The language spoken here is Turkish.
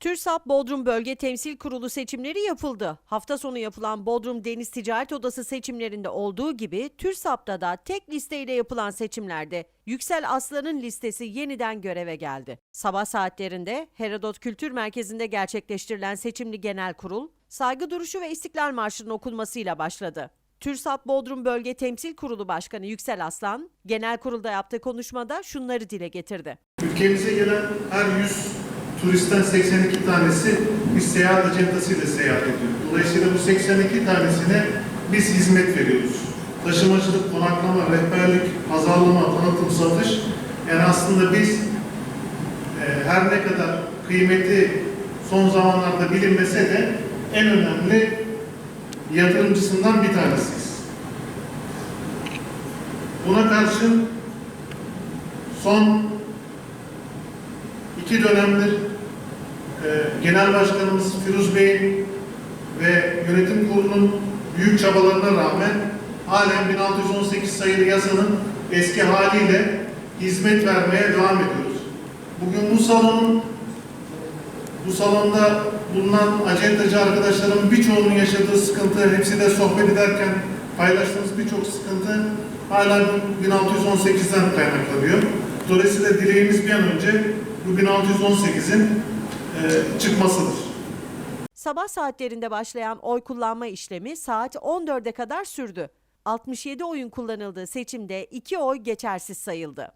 TÜRSAP Bodrum Bölge Temsil Kurulu seçimleri yapıldı. Hafta sonu yapılan Bodrum Deniz Ticaret Odası seçimlerinde olduğu gibi TÜRSAP'ta da tek listeyle yapılan seçimlerde Yüksel Aslan'ın listesi yeniden göreve geldi. Sabah saatlerinde Herodot Kültür Merkezi'nde gerçekleştirilen seçimli genel kurul, saygı duruşu ve İstiklal Marşı'nın okunmasıyla başladı. TÜRSAP Bodrum Bölge Temsil Kurulu Başkanı Yüksel Aslan, genel kurulda yaptığı konuşmada şunları dile getirdi. Ülkemize gelen her 100 turistten 82 tanesi bir seyahat acentasıyla seyahat ediyor. Dolayısıyla bu 82 tanesine biz hizmet veriyoruz. Taşımacılık, konaklama, rehberlik, pazarlama, tanıtım, satış. Yani aslında biz e, her ne kadar kıymeti son zamanlarda bilinmese de en önemli yatırımcısından bir tanesiyiz. Buna karşın son iki dönemdir Genel Başkanımız Firuz Bey'in ve yönetim kurulunun büyük çabalarına rağmen halen 1618 sayılı yasanın eski haliyle hizmet vermeye devam ediyoruz. Bugün bu salonun bu salonda bulunan acentacı arkadaşlarımın birçoğunun yaşadığı sıkıntı, hepsi de sohbet ederken paylaştığımız birçok sıkıntı hala bu 1618'den kaynaklanıyor. Dolayısıyla dileğimiz bir an önce bu 1618'in e, çıkmasıdır. Sabah saatlerinde başlayan oy kullanma işlemi saat 14'e kadar sürdü. 67 oyun kullanıldığı seçimde 2 oy geçersiz sayıldı.